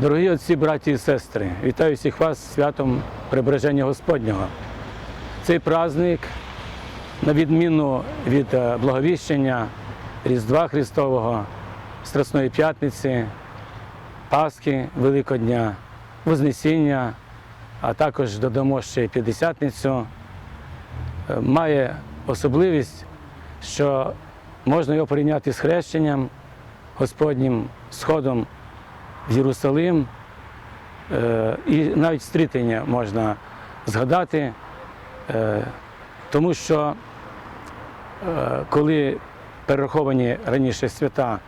Дорогі отці, браті і сестри, вітаю всіх вас святом Прибереження Господнього. Цей праздник, на відміну від е, Благовіщення, Різдва Христового, Страсної П'ятниці, Пасхи Великодня, Вознесіння, а також додамо ще П'ятдесятницю, е, має особливість, що можна його порівняти з хрещенням Господнім, сходом Єрусалим, е, і навіть стрітення можна згадати, е, тому що е, коли перераховані раніше свята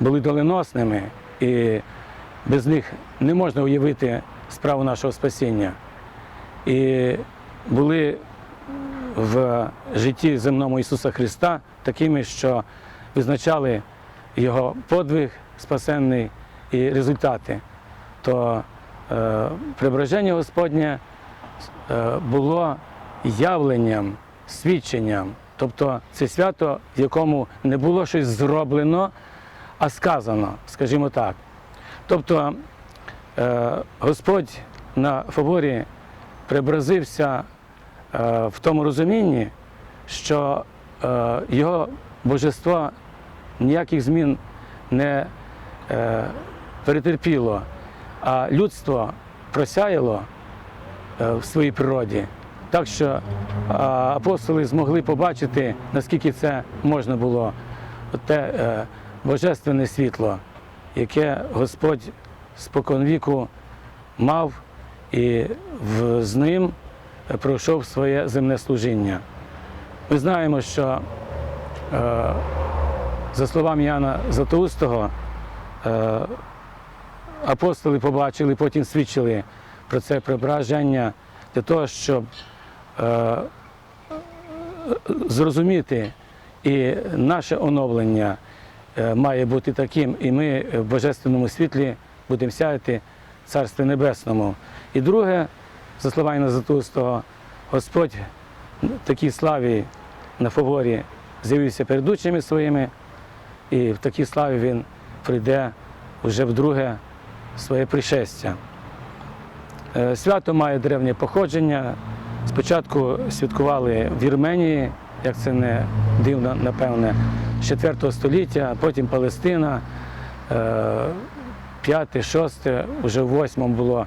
були доленосними, і без них не можна уявити справу нашого спасіння. І були в житті земному Ісуса Христа такими, що визначали Його подвиг спасенний і результати, то е, преображення Господнє е, було явленням, свідченням. Тобто це свято, в якому не було щось зроблено, а сказано, скажімо так. Тобто е, Господь на фаворі преобразився е, в тому розумінні, що е, його божество ніяких змін не е, перетерпіло, а людство просяяло е, в своїй природі. Так що апостоли змогли побачити, наскільки це можна було, те е, божественне світло, яке Господь споконвіку мав і з ним пройшов своє земне служіння. Ми знаємо, що е, за словами Яна Златоустого, е, апостоли побачили, потім свідчили про це преображення для того, щоб е, зрозуміти і наше оновлення е, має бути таким, і ми в божественному світлі будемо сяяти Царстві Небесному. І друге, за словами Яна Златоустого, Господь в такій славі на фаворі з'явився перед учнями своїми, і в такій славі він прийде вже вдруге своє пришестя. Е, свято має древнє походження. Спочатку святкували в Вірменії, як це не дивно, напевне, 4 століття, потім Палестина, 5, 6, вже в 8 було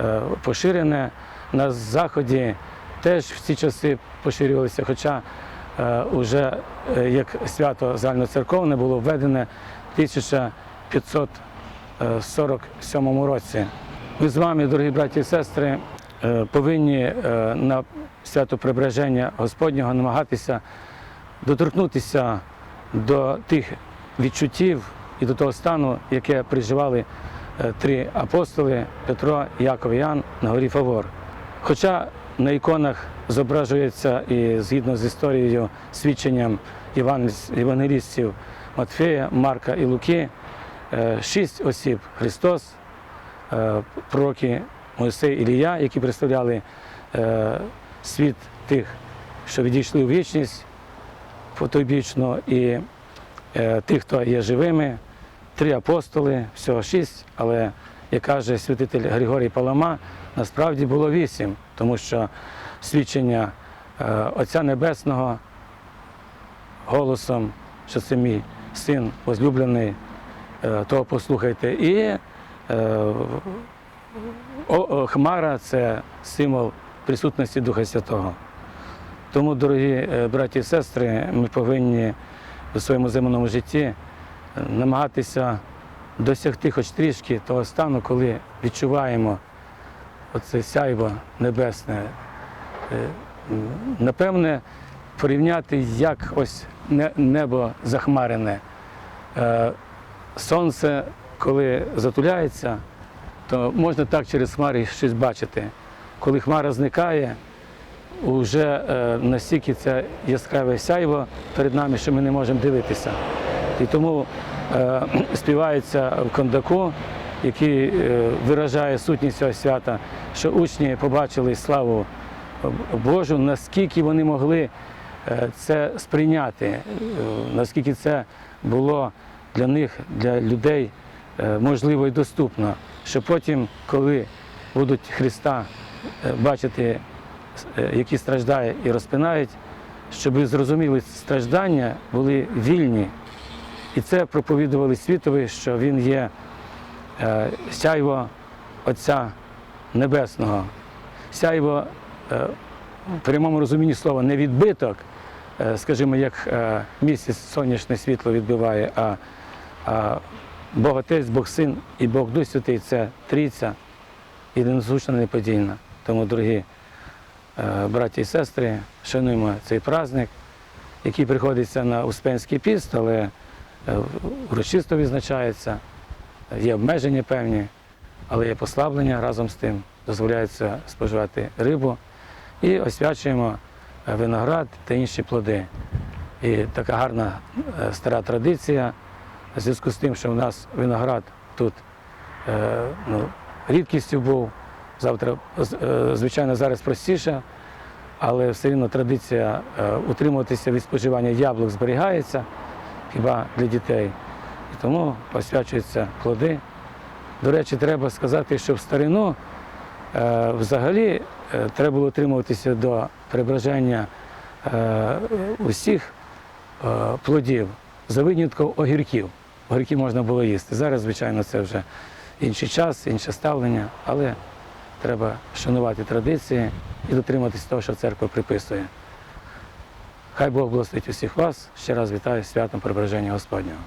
е, поширене. На Заході теж в ці часи поширювалися, хоча е, вже як свято загальноцерковне було введене 1500 Е, 47 році. Ми з вами, дорогі браті і сестри, е, повинні е, на свято прибереження Господнього намагатися доторкнутися до тих відчуттів і до того стану, яке переживали три апостоли Петро, Яков і Ян на горі Фавор. Хоча на іконах зображується і згідно з історією свідченням євангелістів Матфея, Марка і Луки, шість осіб Христос, е, пророки Мойсей Ілія, які представляли е, світ тих, що відійшли у вічність потойбічно, і е, тих, хто є живими, три апостоли, всього шість, але, як каже святитель Григорій Палама, насправді було вісім, тому що свідчення е, Отця Небесного голосом, що це мій син возлюблений, е, того послухайте. І е, хмара це символ присутності Духа Святого. Тому, дорогі е, браті і сестри, ми повинні у своєму земному житті намагатися досягти хоч трішки того стану, коли відчуваємо оце сяйво небесне. Напевне, порівняти, як ось небо захмарене. Сонце, коли затуляється, то можна так через хмари щось бачити. Коли хмара зникає, вже е, настільки це яскраве сяйво перед нами, що ми не можемо дивитися. І тому е, співається в кондаку, який е, виражає сутність цього свята, що учні побачили славу Божу, наскільки вони могли це сприйняти, наскільки це було для них, для людей е, можливо і доступно, щоб потім, коли будуть Христа е, бачити, е, які страждає і розпинають, щоб зрозуміли, страждання були вільні. І це проповідували світові, що він є сяйво Отця Небесного, сяйво в прямому розумінні слова не відбиток, скажімо, як місяць сонячне світло відбиває, а Бог Отець, Бог Син і Бог Дух Святий це трійця єдинозучна неподільна. Тому, дорогі е, браті і сестри, шануємо цей праздник, який приходиться на Успенський піст, але е, урочисто відзначається, є обмеження певні, але є послаблення разом з тим, дозволяється споживати рибу і освячуємо е, виноград та інші плоди. І така гарна стара традиція, в зв'язку з тим, що в нас виноград тут е, ну, рідкістю був, завтра, е, звичайно, зараз простіше, але все одно традиція е, утримуватися від споживання яблук зберігається хіба для дітей. І тому посвячуються плоди. До речі, треба сказати, що в старину е, взагалі треба було утримуватися до преображення е, усіх плодів, за винятком огірків. Огірки можна було їсти. Зараз, звичайно, це вже інший час, інше ставлення, але треба шанувати традиції і дотриматися того, що церква приписує. Хай Бог благословить усіх вас. Ще раз вітаю святом Преображення Господнього.